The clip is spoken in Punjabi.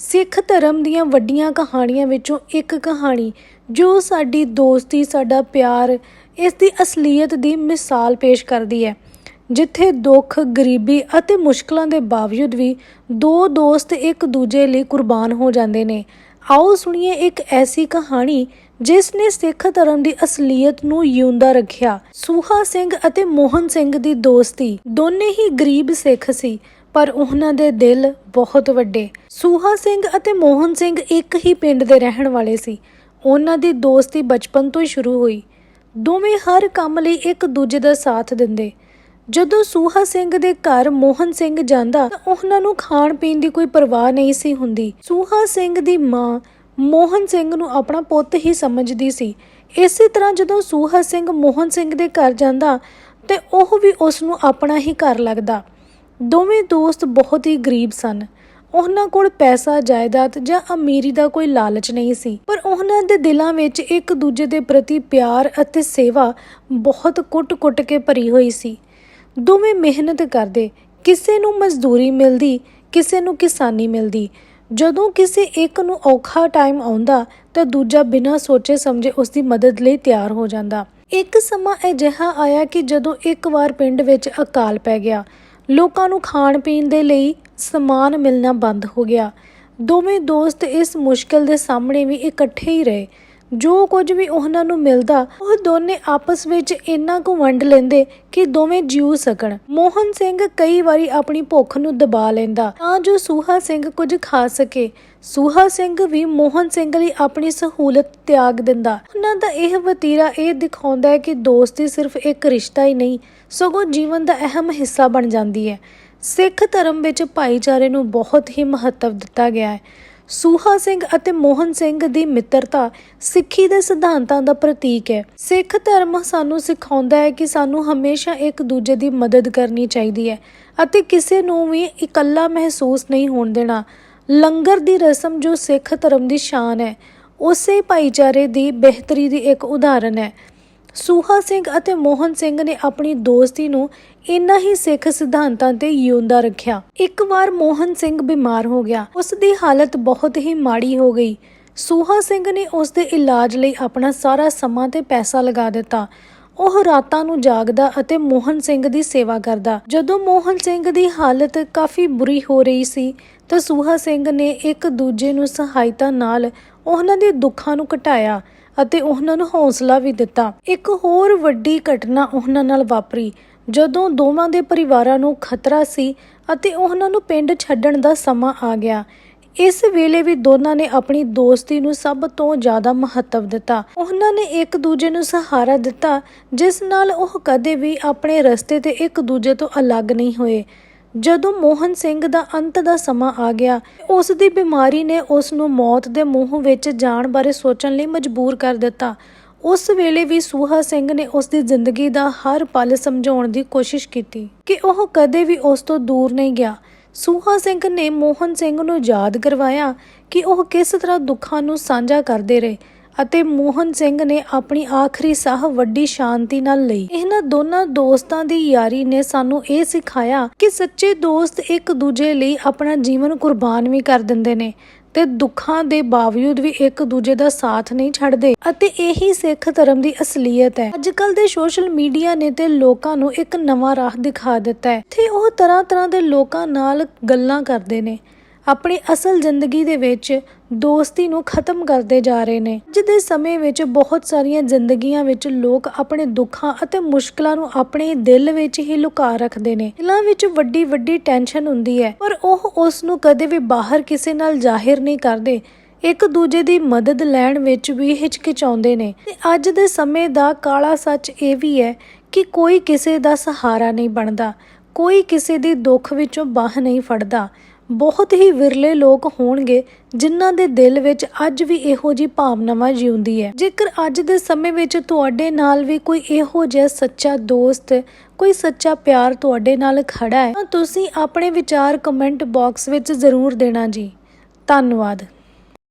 ਸਿੱਖ ਧਰਮ ਦੀਆਂ ਵੱਡੀਆਂ ਕਹਾਣੀਆਂ ਵਿੱਚੋਂ ਇੱਕ ਕਹਾਣੀ ਜੋ ਸਾਡੀ ਦੋਸਤੀ, ਸਾਡਾ ਪਿਆਰ, ਇਸ ਦੀ ਅਸਲੀਅਤ ਦੀ ਮਿਸਾਲ ਪੇਸ਼ ਕਰਦੀ ਹੈ, ਜਿੱਥੇ ਦੁੱਖ, ਗਰੀਬੀ ਅਤੇ ਮੁਸ਼ਕਲਾਂ ਦੇ ਬਾਵਜੂਦ ਵੀ ਦੋ ਦੋਸਤ ਇੱਕ ਦੂਜੇ ਲਈ ਕੁਰਬਾਨ ਹੋ ਜਾਂਦੇ ਨੇ। ਆਓ ਸੁਣੀਏ ਇੱਕ ਐਸੀ ਕਹਾਣੀ ਜਿਸ ਨੇ ਸਿੱਖ ਧਰਮ ਦੀ ਅਸਲੀਅਤ ਨੂੰ ਜਿਉਂਦਾ ਰੱਖਿਆ। ਸੂਹਾ ਸਿੰਘ ਅਤੇ ਮੋਹਨ ਸਿੰਘ ਦੀ ਦੋਸਤੀ ਦੋਨੇ ਹੀ ਗਰੀਬ ਸਿੱਖ ਸੀ, ਪਰ ਉਹਨਾਂ ਦੇ ਦਿਲ ਬਹੁਤ ਵੱਡੇ। ਸੂਹਾ ਸਿੰਘ ਅਤੇ ਮੋਹਨ ਸਿੰਘ ਇੱਕ ਹੀ ਪਿੰਡ ਦੇ ਰਹਿਣ ਵਾਲੇ ਸੀ। ਉਹਨਾਂ ਦੀ ਦੋਸਤੀ ਬਚਪਨ ਤੋਂ ਹੀ ਸ਼ੁਰੂ ਹੋਈ। ਦੋਵੇਂ ਹਰ ਕੰਮ ਲਈ ਇੱਕ ਦੂਜੇ ਦਾ ਸਾਥ ਦਿੰਦੇ। ਜਦੋਂ ਸੂਹਾ ਸਿੰਘ ਦੇ ਘਰ ਮੋਹਨ ਸਿੰਘ ਜਾਂਦਾ ਤਾਂ ਉਹਨਾਂ ਨੂੰ ਖਾਣ ਪੀਣ ਦੀ ਕੋਈ ਪਰਵਾਹ ਨਹੀਂ ਸੀ ਹੁੰਦੀ। ਸੂਹਾ ਸਿੰਘ ਦੀ ਮਾਂ ਮੋਹਨ ਸਿੰਘ ਨੂੰ ਆਪਣਾ ਪੁੱਤ ਹੀ ਸਮਝਦੀ ਸੀ। ਇਸੇ ਤਰ੍ਹਾਂ ਜਦੋਂ ਸੂਹਾ ਸਿੰਘ ਮੋਹਨ ਸਿੰਘ ਦੇ ਘਰ ਜਾਂਦਾ ਤੇ ਉਹ ਵੀ ਉਸ ਨੂੰ ਆਪਣਾ ਹੀ ਘਰ ਲੱਗਦਾ। ਦੋਵੇਂ ਦੋਸਤ ਬਹੁਤ ਹੀ ਗਰੀਬ ਸਨ। ਉਹਨਾਂ ਕੋਲ ਪੈਸਾ, ਜਾਇਦਾਦ ਜਾਂ ਅਮੀਰੀ ਦਾ ਕੋਈ ਲਾਲਚ ਨਹੀਂ ਸੀ। ਪਰ ਉਹਨਾਂ ਦੇ ਦਿਲਾਂ ਵਿੱਚ ਇੱਕ ਦੂਜੇ ਦੇ ਪ੍ਰਤੀ ਪਿਆਰ ਅਤੇ ਸੇਵਾ ਬਹੁਤ ਕੁੱਟ-ਕੁੱਟ ਕੇ ਭਰੀ ਹੋਈ ਸੀ। ਦੋਵੇਂ ਮਿਹਨਤ ਕਰਦੇ, ਕਿਸੇ ਨੂੰ ਮਜ਼ਦੂਰੀ ਮਿਲਦੀ, ਕਿਸੇ ਨੂੰ ਕਿਸਾਨੀ ਮਿਲਦੀ। ਜਦੋਂ ਕਿਸੇ ਇੱਕ ਨੂੰ ਔਖਾ ਟਾਈਮ ਆਉਂਦਾ, ਤਾਂ ਦੂਜਾ ਬਿਨਾਂ ਸੋਚੇ ਸਮਝੇ ਉਸ ਦੀ ਮਦਦ ਲਈ ਤਿਆਰ ਹੋ ਜਾਂਦਾ। ਇੱਕ ਸਮਾਂ ਅਜਿਹਾ ਆਇਆ ਕਿ ਜਦੋਂ ਇੱਕ ਵਾਰ ਪਿੰਡ ਵਿੱਚ ਅਕਾਲ ਪੈ ਗਿਆ, ਲੋਕਾਂ ਨੂੰ ਖਾਣ ਪੀਣ ਦੇ ਲਈ ਸਮਾਨ ਮਿਲਣਾ ਬੰਦ ਹੋ ਗਿਆ। ਦੋਵੇਂ ਦੋਸਤ ਇਸ ਮੁਸ਼ਕਲ ਦੇ ਸਾਹਮਣੇ ਵੀ ਇਕੱਠੇ ਹੀ ਰਹੇ। ਜੋ ਕੁਝ ਵੀ ਉਹਨਾਂ ਨੂੰ ਮਿਲਦਾ, ਉਹ ਦੋਨੇ ਆਪਸ ਵਿੱਚ ਇੰਨਾ ਕੁ ਵੰਡ ਲੈਂਦੇ ਕਿ ਦੋਵੇਂ ਜੀਉ ਸਕਣ। ਮੋਹਨ ਸਿੰਘ ਕਈ ਵਾਰੀ ਆਪਣੀ ਭੁੱਖ ਨੂੰ ਦਬਾ ਲੈਂਦਾ, ਤਾਂ ਜੋ ਸੂਹਾ ਸਿੰਘ ਕੁਝ ਖਾ ਸਕੇ। ਸੂਹਾ ਸਿੰਘ ਵੀ ਮੋਹਨ ਸਿੰਘ ਲਈ ਆਪਣੀ ਸਹੂਲਤ ਤਿਆਗ ਦਿੰਦਾ। ਉਹਨਾਂ ਦਾ ਇਹ ਵਤੀਰਾ ਇਹ ਦਿਖਾਉਂਦਾ ਹੈ ਕਿ ਦੋਸਤੀ ਸਿਰਫ ਇੱਕ ਰਿਸ਼ਤਾ ਹੀ ਨਹੀਂ, ਸਗੋਂ ਜੀਵਨ ਦਾ ਅਹਿਮ ਹਿੱਸਾ ਬਣ ਜਾਂਦੀ ਹੈ। ਸਿੱਖ ਧਰਮ ਵਿੱਚ ਭਾਈਚਾਰੇ ਨੂੰ ਬਹੁਤ ਹੀ ਮਹੱਤਵ ਦਿੱਤਾ ਗਿਆ ਹੈ। ਸੂਹਾ ਸਿੰਘ ਅਤੇ ਮੋਹਨ ਸਿੰਘ ਦੀ ਮਿੱਤਰਤਾ ਸਿੱਖੀ ਦੇ ਸਿਧਾਂਤਾਂ ਦਾ ਪ੍ਰਤੀਕ ਹੈ। ਸਿੱਖ ਧਰਮ ਸਾਨੂੰ ਸਿਖਾਉਂਦਾ ਹੈ ਕਿ ਸਾਨੂੰ ਹਮੇਸ਼ਾ ਇੱਕ ਦੂਜੇ ਦੀ ਮਦਦ ਕਰਨੀ ਚਾਹੀਦੀ ਹੈ ਅਤੇ ਕਿਸੇ ਨੂੰ ਵੀ ਇਕੱਲਾ ਮਹਿਸੂਸ ਨਹੀਂ ਹੋਣ ਦੇਣਾ। ਲੰਗਰ ਦੀ ਰਸਮ ਜੋ ਸਿੱਖ ਧਰਮ ਦੀ ਸ਼ਾਨ ਹੈ, ਉਸੇ ਭਾਈਚਾਰੇ ਦੀ ਬਿਹਤਰੀ ਦੀ ਇੱਕ ਉਦਾਹਰਨ ਹੈ। ਸੂਹਾ ਸਿੰਘ ਅਤੇ ਮੋਹਨ ਸਿੰਘ ਨੇ ਆਪਣੀ ਦੋਸਤੀ ਨੂੰ ਇਨ੍ਹਾਂ ਹੀ ਸਿੱਖ ਸਿਧਾਂਤਾਂ ਤੇ ਜਿਉਂਦਾ ਰੱਖਿਆ। ਇੱਕ ਵਾਰ ਮੋਹਨ ਸਿੰਘ ਬਿਮਾਰ ਹੋ ਗਿਆ। ਉਸ ਦੀ ਹਾਲਤ ਬਹੁਤ ਹੀ ਮਾੜੀ ਹੋ ਗਈ। ਸੂਹਾ ਸਿੰਘ ਨੇ ਉਸ ਦੇ ਇਲਾਜ ਲਈ ਆਪਣਾ ਸਾਰਾ ਸਮਾਂ ਤੇ ਪੈਸਾ ਲਗਾ ਦਿੱਤਾ। ਉਹ ਰਾਤਾਂ ਨੂੰ ਜਾਗਦਾ ਅਤੇ ਮੋਹਨ ਸਿੰਘ ਦੀ ਸੇਵਾ ਕਰਦਾ। ਜਦੋਂ ਮੋਹਨ ਸਿੰਘ ਦੀ ਹਾਲਤ ਕਾਫੀ ਬੁਰੀ ਹੋ ਰਹੀ ਸੀ, ਤਾਂ ਸੂਹਾ ਸਿੰਘ ਨੇ ਇੱਕ ਦੂਜੇ ਨੂੰ ਸਹਾਇਤਾ ਨਾਲ ਉਹਨਾਂ ਦੇ ਦੁੱਖਾਂ ਨੂੰ ਘਟਾਇਆ। ਅਤੇ ਉਹਨਾਂ ਨੂੰ ਹੌਸਲਾ ਵੀ ਦਿੱਤਾ। ਇੱਕ ਹੋਰ ਵੱਡੀ ਘਟਨਾ ਉਹਨਾਂ ਨਾਲ ਵਾਪਰੀ, ਜਦੋਂ ਦੋਵਾਂ ਦੇ ਪਰਿਵਾਰਾਂ ਨੂੰ ਖਤਰਾ ਸੀ ਅਤੇ ਉਹਨਾਂ ਨੂੰ ਪਿੰਡ ਛੱਡਣ ਦਾ ਸਮਾਂ ਆ ਗਿਆ। ਇਸ ਵੇਲੇ ਵੀ ਦੋਨਾਂ ਨੇ ਆਪਣੀ ਦੋਸਤੀ ਨੂੰ ਸਭ ਤੋਂ ਜ਼ਿਆਦਾ ਮਹੱਤਵ ਦਿੱਤਾ। ਉਹਨਾਂ ਨੇ ਇੱਕ ਦੂਜੇ ਨੂੰ ਸਹਾਰਾ ਦਿੱਤਾ, ਜਿਸ ਨਾਲ ਉਹ ਕਦੇ ਵੀ ਆਪਣੇ ਰਸਤੇ ਤੇ ਇੱਕ ਦੂਜੇ ਤੋਂ ਅਲੱਗ ਨਹੀਂ ਹੋਏ। ਜਦੋਂ ਮੋਹਨ ਸਿੰਘ ਦਾ ਅੰਤ ਦਾ ਸਮਾਂ ਆ ਗਿਆ ਉਸ ਦੀ ਬਿਮਾਰੀ ਨੇ ਉਸ ਨੂੰ ਮੌਤ ਦੇ ਮੂੰਹ ਵਿੱਚ ਜਾਣ ਬਾਰੇ ਸੋਚਣ ਲਈ ਮਜਬੂਰ ਕਰ ਦਿੱਤਾ। ਉਸ ਵੇਲੇ ਵੀ ਸੂਹਾ ਸਿੰਘ ਨੇ ਉਸ ਦੀ ਜ਼ਿੰਦਗੀ ਦਾ ਹਰ ਪਲ ਸਮਝਾਉਣ ਦੀ ਕੋਸ਼ਿਸ਼ ਕੀਤੀ ਕਿ ਉਹ ਕਦੇ ਵੀ ਉਸ ਤੋਂ ਦੂਰ ਨਹੀਂ ਗਿਆ। ਸੂਹਾ ਸਿੰਘ ਨੇ ਮੋਹਨ ਸਿੰਘ ਨੂੰ ਯਾਦ ਕਰਵਾਇਆ ਕਿ ਉਹ ਕਿਸ ਤਰ੍ਹਾਂ ਦੁੱਖਾਂ ਨੂੰ ਸਾਂਝਾ ਕਰਦੇ ਰਹੇ। ਅਤੇ ਮੋਹਨ ਸਿੰਘ ਨੇ ਆਪਣੀ ਆਖਰੀ ਸਾਹ ਵੱਡੀ ਸ਼ਾਂਤੀ ਨਾਲ ਲਈ। ਇਹਨਾਂ ਦੋਨਾਂ ਦੋਸਤਾਂ ਦੀ ਯਾਰੀ ਨੇ ਸਾਨੂੰ ਇਹ ਸਿਖਾਇਆ ਕਿ ਸੱਚੇ ਦੋਸਤ ਇੱਕ ਦੂਜੇ ਲਈ ਆਪਣਾ ਜੀਵਨ ਕੁਰਬਾਨ ਵੀ ਕਰ ਦਿੰਦੇ ਨੇ ਤੇ ਦੁੱਖਾਂ ਦੇ ਬਾਵਜੂਦ ਵੀ ਇੱਕ ਦੂਜੇ ਦਾ ਸਾਥ ਨਹੀਂ ਛੱਡਦੇ। ਅਤੇ ਇਹੀ ਸਿੱਖ ਧਰਮ ਦੀ ਅਸਲੀਅਤ ਹੈ। ਅੱਜਕੱਲ ਦੇ ਸੋਸ਼ਲ ਮੀਡੀਆ ਨੇ ਤੇ ਲੋਕਾਂ ਨੂੰ ਇੱਕ ਨਵਾਂ ਰਾਹ ਦਿਖਾ ਦਿੱਤਾ ਹੈ। ਤੇ ਉਹ ਤਰ੍ਹਾਂ ਤਰ੍ਹਾਂ ਦੇ ਲੋਕਾਂ ਨਾਲ ਗੱਲਾਂ ਕਰਦੇ ਨੇ। ਆਪਣੀ ਅਸਲ ਜ਼ਿੰਦਗੀ ਦੇ ਵਿੱਚ ਦੋਸਤੀ ਨੂੰ ਖਤਮ ਕਰਦੇ ਜਾ ਰਹੇ ਨੇ। ਅੱਜ ਦੇ ਸਮੇਂ ਵਿੱਚ ਬਹੁਤ ਸਾਰੀਆਂ ਜ਼ਿੰਦਗੀਆਂ ਵਿੱਚ ਲੋਕ ਆਪਣੇ ਦੁੱਖਾਂ ਅਤੇ ਮੁਸ਼ਕਲਾਂ ਨੂੰ ਆਪਣੇ ਦਿਲ ਵਿੱਚ ਹੀ ਲੁਕਾ ਰੱਖਦੇ ਨੇ। ਦਿਲਾਂ ਵਿੱਚ ਵੱਡੀ ਵੱਡੀ ਟੈਨਸ਼ਨ ਹੁੰਦੀ ਹੈ, ਪਰ ਉਹ ਉਸ ਨੂੰ ਕਦੇ ਵੀ ਬਾਹਰ ਕਿਸੇ ਨਾਲ ਜ਼ਾਹਿਰ ਨਹੀਂ ਕਰਦੇ। ਇੱਕ ਦੂਜੇ ਦੀ ਮਦਦ ਲੈਣ ਵਿੱਚ ਵੀ ਹਿਚਕਿਚਾਉਂਦੇ ਨੇ। ਤੇ ਅੱਜ ਦੇ ਸਮੇਂ ਦਾ ਕਾਲਾ ਸੱਚ ਇਹ ਵੀ ਹੈ ਕਿ ਕੋਈ ਕਿਸੇ ਦਾ ਸਹਾਰਾ ਨਹੀਂ ਬਣਦਾ। ਕੋਈ ਕਿਸੇ ਦੀ ਦੁੱਖ ਵਿੱਚੋਂ ਬਾਹ ਨਹੀਂ ਫੜਦਾ। ਬਹੁਤ ਹੀ ਵਿਰਲੇ ਲੋਕ ਹੋਣਗੇ ਜਿਨ੍ਹਾਂ ਦੇ ਦਿਲ ਵਿੱਚ ਅੱਜ ਵੀ ਇਹੋ ਜੀ ਭਾਵਨਾਵਾਂ ਜਿਉਂਦੀ ਹੈ। ਜੇਕਰ ਅੱਜ ਦੇ ਸਮੇਂ ਵਿੱਚ ਤੁਹਾਡੇ ਨਾਲ ਵੀ ਕੋਈ ਇਹੋ ਜਿਹਾ ਸੱਚਾ ਦੋਸਤ, ਕੋਈ ਸੱਚਾ ਪਿਆਰ ਤੁਹਾਡੇ ਨਾਲ ਖੜਾ ਹੈ, ਤਾਂ ਤੁਸੀਂ ਆਪਣੇ ਵਿਚਾਰ ਕਮੈਂਟ ਬਾਕਸ ਵਿੱਚ ਜ਼ਰੂਰ ਦੇਣਾ ਜੀ। ਧੰਨਵਾਦ।